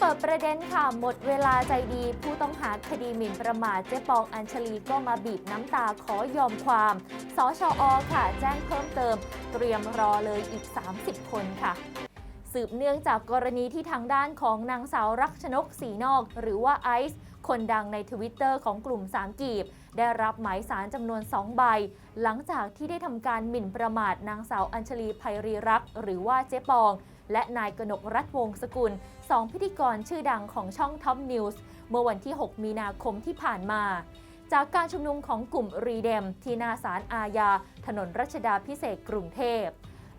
เปิดประเด็นค่ะ หมดเวลาใจดี ผู้ต้องหาคดีหมิ่นประมาทเจ๊ปองอัญชลีก็มาบีบน้ำตาขอยอมความ สชอค่ะ แจ้งเพิ่มเติม เตรียมรอเลยอีก 30 คนค่ะสืบเนื่องจากกรณีที่ทางด้านของนางสาวรักชนกสีนอก หรือว่าไอซ์คนดังในทวิตเตอร์ของกลุ่มสามกีบ ได้รับหมายสารจำนวน 2 ใบ หลังจากที่ได้ทำการหมิ่นประมาทนางสาวอัญชลีไพรีรัก หรือว่าเจ๊ปอง และนายกนกรัฐวงศกุลสองพิธีกรชื่อดังของช่อง Top News เมื่อวันที่ 6 มีนาคมที่ผ่านมา จากการชุมนุมของกลุ่มรีเดม ที่นาสารอาญา ถนนรัชดาพิเศษกกรุงเทพ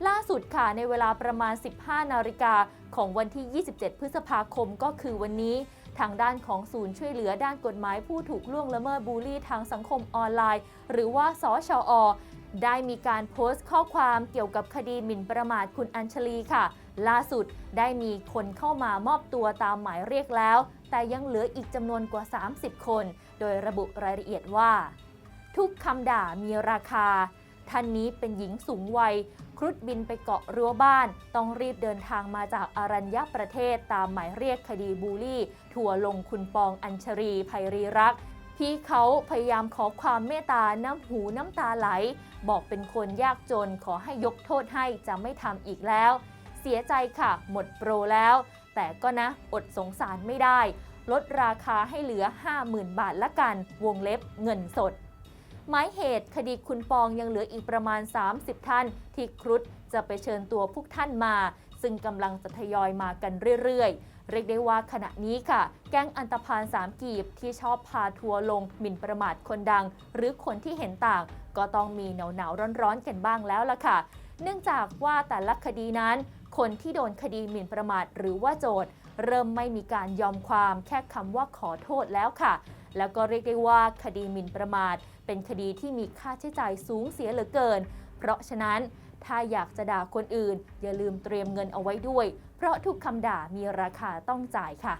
ล่าสุดค่ะในเวลาประมาณ 15 นาฬิกาของวันที่ 27 พฤษภาคมก็คือวันนี้ ทางด้านของศูนย์ช่วยเหลือด้านกฎหมายผู้ถูกล่วงละเมิดบูลลี่ทางสังคมออนไลน์ หรือว่าสชอ ได้มีการโพสต์ข้อความเกี่ยวกับคดีหมิ่นประมาทคุณอัญชลีค่ะ ล่าสุดได้มีคนเข้ามามอบตัวตามหมายเรียกแล้ว แต่ยังเหลืออีกจำนวนกว่า 30 คน โดยระบุรายละเอียดว่า ทุกคำด่ามีราคา ท่านนี้เป็นหญิงสูงวัย ครุฑบินไปเกาะรั้วบ้าน ต้องรีบเดินทางมาจากอารัญญประเทศตามหมายเรียกคดีบูลลี่ทั่วลงคุณปองอัญชรีไพรีรักษ พี่เขาพยายามขอความเมตตาน้ำหูน้ำตาไหล บอกเป็นคนยากจนขอให้ยกโทษให้จะไม่ทำอีกแล้ว เสียใจค่ะ หมดโปรแล้ว แต่ก็นะอดสงสารไม่ได้ ลดราคาให้เหลือ 50,000 บาทละกัน วงเล็บเงินสด หมายเหตุคดีคุณปองยังเหลืออีกประมาณ 30 ท่าน ที่ครุฑจะไปเชิญตัวพวกท่านมา ซึ่งกำลังจะทยอยมากันเรื่อยๆ เรียกได้ว่าขณะนี้ค่ะ แก๊งอันตพานสามกีบที่ชอบพาทัวลงหมิ่นประมาทคนดัง หรือคนที่เห็นต่าง ก็ต้องมีหนาวๆร้อนๆกันบ้างแล้วล่ะค่ะ เนื่องจากว่าแต่ละคดีนั้น คนที่โดนคดีหมิ่นประมาทหรือว่าโจทย์ เริ่มไม่มีการยอมความแค่คำว่าขอโทษแล้วค่ะ แล้วก็เรียกได้ว่าคดีหมิ่นประมาท เป็นคดีที่มีค่าใช้จ่ายสูงเสียเหลือเกิน เพราะฉะนั้น ถ้าอยากจะด่าคนอื่น อย่าลืมเตรียมเงินเอาไว้ด้วย เพราะทุกคำด่ามีราคาต้องจ่ายค่ะ